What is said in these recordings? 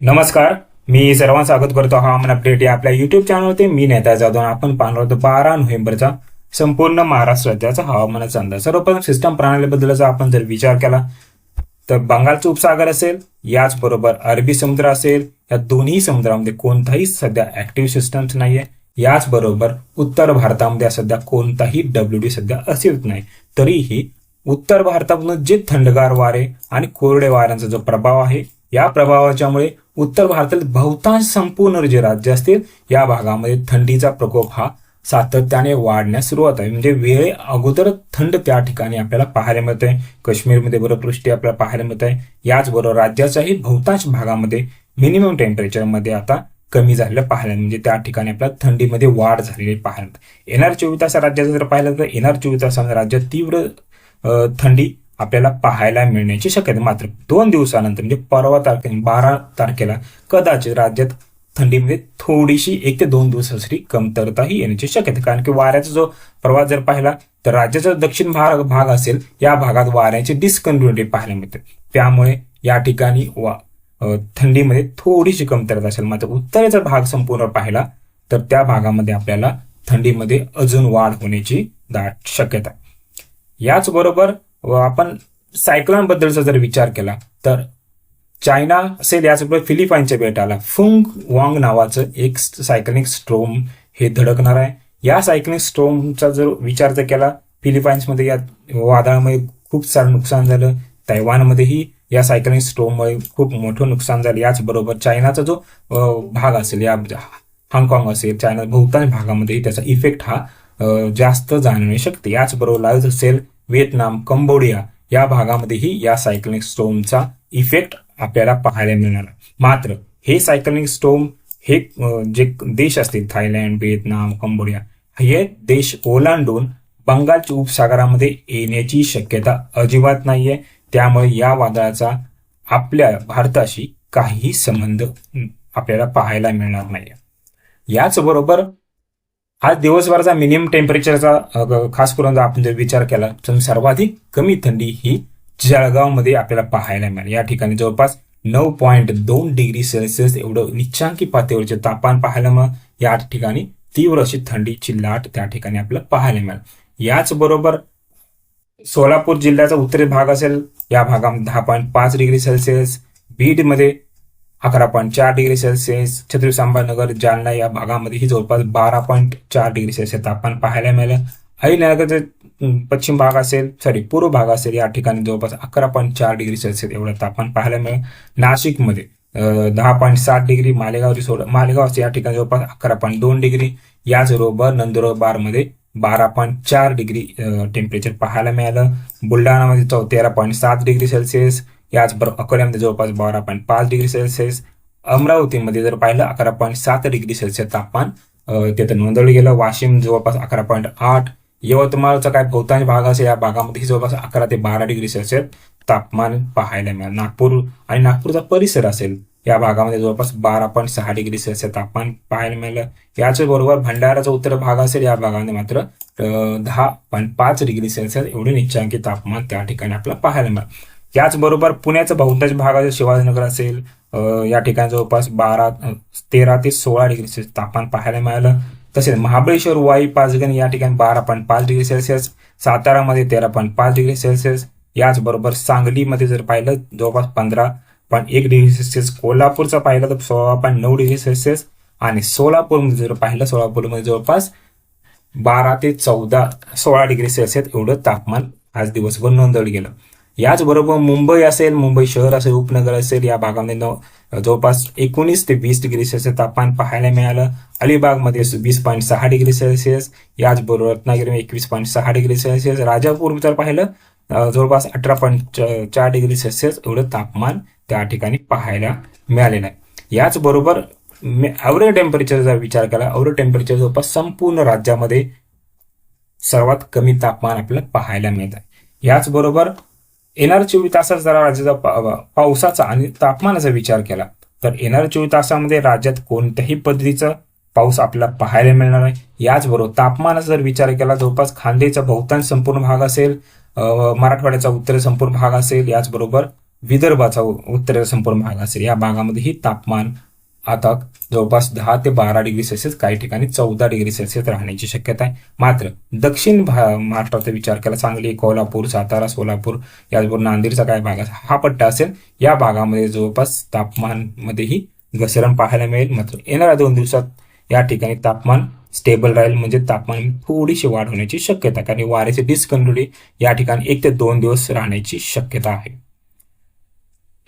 नमस्कार मी सर्वांचं स्वागत करतो हवामान अपडेट या आपल्या युट्यूब चॅनलवरती मी नेता जाधव आपण पाहणार होतो बारा नोव्हेंबरचा संपूर्ण महाराष्ट्र राज्याचा हवामानाचा अंदाज. सर्वप्रथम सिस्टम प्रणालीबद्दलचा आपण जर विचार केला तर बंगालचा उपसागर असेल याचबरोबर अरबी समुद्र असेल या दोन्ही समुद्रामध्ये कोणताही सध्या ऍक्टिव्ह सिस्टम्स नाहीये. याचबरोबर उत्तर भारतामध्ये सध्या कोणताही डब्ल्यू डी सध्या अस्तित्व नाही. तरीही उत्तर भारतामधून जे थंडगार वारे आणि कोरडे वाऱ्यांचा जो प्रभाव आहे या प्रभावाच्यामुळे उत्तर भारतातील बहुतांश संपूर्ण जे राज्य असतील या भागामध्ये थंडीचा प्रकोप हा सातत्याने वाढण्यास सुरुवात आहे. म्हणजे वेळे अगोदर थंड त्या ठिकाणी आपल्याला पाहायला मिळत आहे काश्मीरमध्ये बर्फवृष्टी आपल्याला पाहायला मिळत आहे याचबरोबर राज्याच्याही बहुतांश भागामध्ये मिनिमम टेम्परेचरमध्ये आता कमी झालेलं पाहायला म्हणजे त्या ठिकाणी आपल्याला थंडीमध्ये वाढ झालेली पाहायला मिळते येणार चोवीस तास राज्याचं जर पाहिलं तर येणार चोवीस तासामध्ये राज्यात तीव्र थंडी आपल्याला पाहायला मिळण्याची शक्यता. मात्र दोन दिवसानंतर म्हणजे परवा तारखे बारा तारखेला कदाचित राज्यात थंडीमध्ये थोडीशी एक ते दोन दिवसासाठी कमतरता ही येण्याची शक्यता. कारण की वाऱ्याचा जो प्रवास जर पाहिला तर राज्याचा दक्षिण भाग भाग असेल या भागात वाऱ्याची डिस्कन्टिन्युटी पाहायला मिळते. त्यामुळे या ठिकाणी वा अ, थंडीमध्ये थोडीशी कमतरता असेल. मात्र उत्तरेचा भाग संपूर्ण पाहिला तर त्या भागामध्ये आपल्याला थंडीमध्ये अजून वाढ होण्याची दाट शक्यता. याचबरोबर आपण सायक्लॉनबद्दलचा जर विचार केला तर चायना असेल याचबरोबर फिलिपाईनच्या बेटाला फुंग वांग नावाचं एक सायक्लिक स्ट्रोम हे धडकणार आहे. या सायकलिंग स्ट्रोमचा जर विचार जर केला फिलिपाईन्समध्ये या वादळामुळे खूप सारं नुकसान झालं तैवानमध्येही या सायक्लिक स्ट्रोममुळे खूप मोठं नुकसान झालं. याचबरोबर चायनाचा जो भाग असेल या हाँगकाँग असेल चायना बहुतांश भागामध्येही त्याचा इफेक्ट हा जास्त जाणवू शकते याचबरोबर लाईव्ह असेल व्हिएतनाम कंबोडिया या भागामध्येही या सायकलिंग स्टोमचा इफेक्ट आपल्याला पाहायला मिळणार. मात्र हे सायकलिंग स्टोम हे जे देश असतील थायलंड व्हिएतनाम कंबोडिया हे देश ओलांडून बंगालच्या उपसागरामध्ये येण्याची शक्यता अजिबात नाहीये. त्यामुळे या वादळाचा आपल्या भारताशी काहीही संबंध आपल्याला पाहायला मिळणार नाहीये. याचबरोबर आज दिवसभराचा मिनिमम टेम्परेचरचा खास करून जर आपण जर विचार केला तर सर्वाधिक कमी थंडी ही जळगावमध्ये आपल्याला पाहायला मिळेल. या ठिकाणी जवळपास नऊ पॉईंट दोन डिग्री सेल्सिअस एवढं निच्चांकी पातळीवरचे तापमान पाहायला मग या ठिकाणी तीव्र अशी थंडीची लाट त्या ठिकाणी आपल्याला पाहायला मिळेल. याचबरोबर सोलापूर जिल्ह्याचा उत्तरी भाग असेल या भागामध्ये दहा पॉईंट पाच डिग्री सेल्सिअस बीडमध्ये अकरा पॉईंट चार डिग्री सेल्सिअस छत्रपती संभाजीनगर जालना या भागामध्ये ही जवळपास बारा पॉईंट चार डिग्री सेल्सिअस तापमान पाहायला मिळालं. अहिल्यानगरचे अं, पश्चिम भाग असेल सॉरी पूर्व भाग असेल या ठिकाणी जवळपास अकरा पॉईंट चार डिग्री सेल्सिअस एवढं तापमान पाहायला मिळेल. नाशिकमध्ये दहा पॉईंट सात डिग्री मालेगाव रिसोड मालेगाव असेल या ठिकाणी जवळपास अकरा पॉईंट दोन डिग्री. याचबरोबर नंदुरबारमध्ये बारा पॉईंट चार डिग्री टेम्परेचर पाहायला मिळालं. बुलढाणामध्ये चौ तेरा पॉईंट सात डिग्री सेल्सिअस. याचबरोबर अकोल्यामध्ये जवळपास बारा पॉईंट पाच डिग्री सेल्सिअस अमरावतीमध्ये जर पाहिलं अकरा पॉईंट सात डिग्री सेल्सिअस तापमान तिथं नोंदवलं गेलं. वाशिम जवळपास अकरा पॉईंट आठ. यवतमाळचा काय बहुतांश भाग असेल या भागामध्ये जवळपास अकरा ते बारा डिग्री सेल्सिअस तापमान पाहायला मिळालं. नागपूर आणि नागपूरचा परिसर असेल या भागामध्ये जवळपास बारा पॉईंट सहा डिग्री सेल्सिअस तापमान पाहायला मिळालं. याचबरोबर भंडाराचा उत्तर भाग असेल या भागामध्ये मात्र अं, दहा पॉईंट पाच डिग्री सेल्सिअस एवढे निच्चांकी तापमान त्या ठिकाणी आपल्याला पाहायला मिळालं. याचबरोबर पुण्याचं बहुतांश भाग असेल शिवाजीनगर असेल या ठिकाणी जवळपास बारा तेरा ते सोळा डिग्री सेल्सिअस तापमान पाहायला मिळालं. तसेच महाबळेश्वर वाई पाचगण या ठिकाणी बारा पॉईंट पाच डिग्री सेल्सिअस सातारामध्ये तेरा पॉईंट पाच डिग्री सेल्सिअस. याचबरोबर सांगलीमध्ये जर पाहिलं जवळपास पंधरा पॉईंट एक डिग्री सेल्सिअस. कोल्हापूरचा पाहिलं तर सोळा पॉईंट नऊ डिग्री सेल्सिअस. आणि सोलापूरमध्ये जर पाहिलं सोलापूरमध्ये जवळपास बारा ते चौदा सोळा डिग्री सेल्सिअस एवढं तापमान आज दिवसभर नोंदवलं गेलं. याचबरोबर मुंबई असेल मुंबई शहर असेल उपनगर असेल या भागामध्ये जवळपास एकोणीस ते वीस डिग्री सेल्सिअस तापमान पाहायला मिळालं. अलिबागमध्ये वीस पॉईंट सहा डिग्री सेल्सिअस याचबरोबर रत्नागिरी एकवीस पॉईंट सहा डिग्री सेल्सिअस. राजापूर जर पाहिलं जवळपास अठरा पॉईंट चार डिग्री सेल्सिअस एवढं तापमान त्या ठिकाणी पाहायला मिळालेलं आहे. याचबरोबर ॲव्हरेज टेम्परेचरचा विचार केला ॲव्हरेज टेम्परेचर जवळपास संपूर्ण राज्यामध्ये सर्वात कमी तापमान आपल्याला पाहायला मिळत आहे याचबरोबर येणाऱ्या चोवीस तासात जरा राज्याचा पा- पावसाचा आणि तापमानाचा विचार केला. तर येणाऱ्या चोवीस तासामध्ये राज्यात कोणत्याही पद्धतीचा पाऊस आपल्याला पाहायला मिळणार आहे याचबरोबर तापमानाचा जर विचार केला जवळपास खांदेचा बहुतांश संपूर्ण भाग असेल मराठवाड्याचा उत्तर संपूर्ण भाग असेल याचबरोबर विदर्भाचा उ- उत्तर संपूर्ण भाग असेल या भागामध्येही तापमान आता जवळपास दहा ते बारा डिग्री सेल्सिअस काही ठिकाणी चौदा डिग्री सेल्सिअस राहण्याची शक्यता आहे. मात्र दक्षिण भा महाराष्ट्राचा विचार केला सांगली कोल्हापूर सातारा सोलापूर याचबरोबर नांदेडचा काय भाग हा पट्टा असेल या भागामध्ये जवळपास तापमानमध्येही घसरण पाहायला मिळेल. मात्र येणाऱ्या दोन दिवसात या ठिकाणी तापमान स्टेबल राहील म्हणजे तापमान थोडीशी वाढ होण्याची शक्यता आहे. कारण वाऱ्याचे डिस्कंटिन्युटी या ठिकाणी एक ते दोन दिवस राहण्याची शक्यता आहे.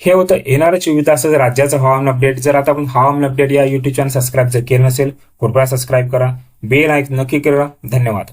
हे होतं येणारं चोवीस तासाचं राज्याचं हवामान अपडेट जर आता आपण हवामान अपडेट या युट्यूब चॅनल सबस्क्राईब जर केलं नसेल कृपया सबस्क्राईब करा. बेल ऐक नक्की करा. धन्यवाद.